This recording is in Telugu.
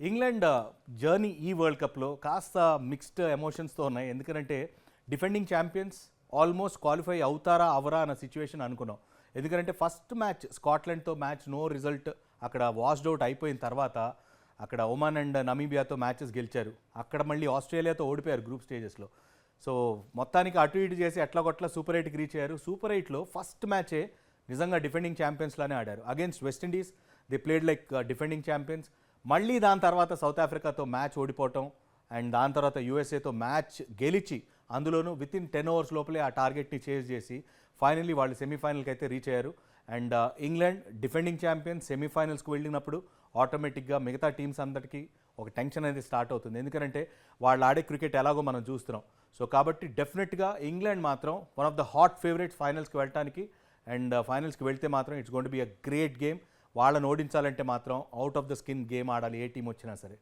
ఇంగ్లాండ్ జర్నీ ఈ వరల్డ్ కప్లో కాస్త మిక్స్డ్ ఎమోషన్స్తో ఉన్నాయి. ఎందుకంటే డిఫెండింగ్ ఛాంపియన్స్ ఆల్మోస్ట్ క్వాలిఫై అవుతారా అవరా అన్న సిచ్యువేషన్ అనుకున్నాం. ఎందుకంటే ఫస్ట్ మ్యాచ్ స్కాట్లాండ్తో మ్యాచ్ నో రిజల్ట్. అక్కడ వాష్డ్ అవుట్ అయిపోయిన తర్వాత అక్కడ ఒమాన్ అండ్ నమీబియాతో మ్యాచెస్ గెలిచారు. అక్కడ మళ్ళీ ఆస్ట్రేలియాతో ఓడిపోయారు గ్రూప్ స్టేజెస్లో. సో మొత్తానికి అటు ఇటు చేసి ఎట్లా కొట్లా సూపర్ ఎయిట్కి రీచ్ అయ్యారు. సూపర్ ఎయిట్లో ఫస్ట్ మ్యాచే నిజంగా డిఫెండింగ్ ఛాంపియన్స్లానే ఆడారు. Against West Indies they played like defending champions మళ్ళీ దాని తర్వాత సౌత్ ఆఫ్రికాతో మ్యాచ్ ఓడిపోవటం అండ్ దాని తర్వాత యూఎస్ఏతో మ్యాచ్ గెలిచి అందులోనూ విత్ ఇన్ టెన్ అవర్స్ లోపలే ఆ టార్గెట్ని చేజ్ చేసి ఫైనల్లీ వాళ్ళు సెమీఫైనల్కి అయితే రీచ్ అయ్యారు. అండ్ ఇంగ్లాండ్ డిఫెండింగ్ ఛాంపియన్ సెమీఫైనల్స్కి వెళ్ళినప్పుడు ఆటోమేటిక్గా మిగతా టీమ్స్ అందరికీ ఒక టెన్షన్ అనేది స్టార్ట్ అవుతుంది. ఎందుకంటే వాళ్ళు ఆడే క్రికెట్ ఎలాగో మనం చూస్తున్నాం. సో కాబట్టి డెఫినెట్గా ఇంగ్లాండ్ మాత్రం one of the hot favourites ఫైనల్స్కి వెళ్ళటానికి అండ్ ఫైనల్స్కి వెళ్తే మాత్రం it's gonna be a great game. వాళ్ళని ఓడించాలంటే మాత్రం out of the skin game ఆడాలి ఏ టీం వచ్చినా సరే.